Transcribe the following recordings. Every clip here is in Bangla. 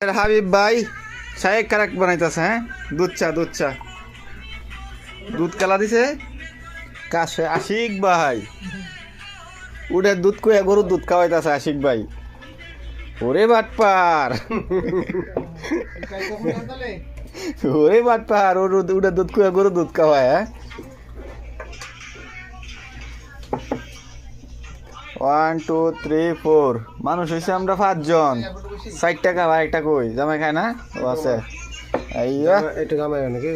হাবিব ভাই শায়েক কারাক বানাইতেছে হ্যাঁ? দুধ চা দুধ চা। দুধ কালা দিছে? কাছে আশিক ভাই। উঠে দুধ কুয়া গরুর দুধ খাওয়াইতেছে আশিক ভাই। ওরে বাটপার। ওরে বাটপার ওর উঠে দুধ কুয়া গরুর দুধ খাওয়ায় হ্যাঁ? ওয়ান টু থ্রি ফোর মানুষ হয়েছে আমরা পাঁচজন। ষাট টাকা ভাই একটা কই? জামাই খায় না? ও আছে। এটা জামাই নাকি?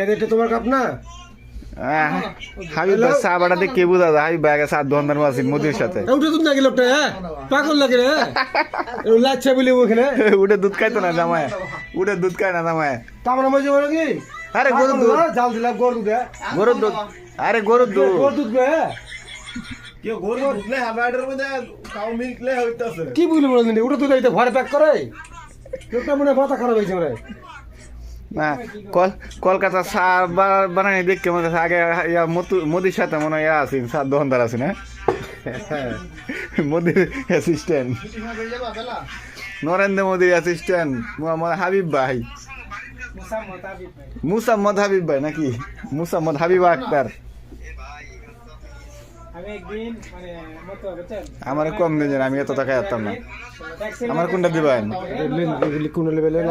এটা তোমার কাপ না? আহ, হাবিব ভাই চা দিয়ে কে বুঝা যায়? হাবিব ভাই আগে সাত দোকানদার মুদির সাথে। উঠে তুমি নাকি লোকটা হ্যাঁ পাগল লাগে রে? বলি ওখানে উঠে দুধ খাইতো না জামাই। উঠে দুধ খায় না জামাই। তামরা মজা বলো কি আরে গরুর দুধ। জাল দিলাম গরু দুধ হ্যাঁ? গরুর দুধ। আরে গরুর দুধ। গরু দুধ হ্যাঁ? কি বুঝলি বলো দিন উঠে দুধ ঘরে প্যাক করে? লোকটা মনে হয় মাথা খারাপ হয়েছে মনে না কল কলকাতা চা বানানি দেখতে মনে হচ্ছে আগে ইয়া মতু- মোদির সাথে মনে হয় ইয়া আছেন সাত দোকানদার আছে না হ্যাঁ। মোদির অ্যাসিস্ট্যান্ট নরেন্দ্র মোদির অ্যাসিস্ট্যান্ট হাবিব ভাই। মুসাম্মদ হাবিব ভাই নাকি? মুসাম্মদ হাবিব আক্তার। আমার কম দিন আমি এত টাকা যেতাম না। আমার কোনটা দিবেন? কোন লেভেলের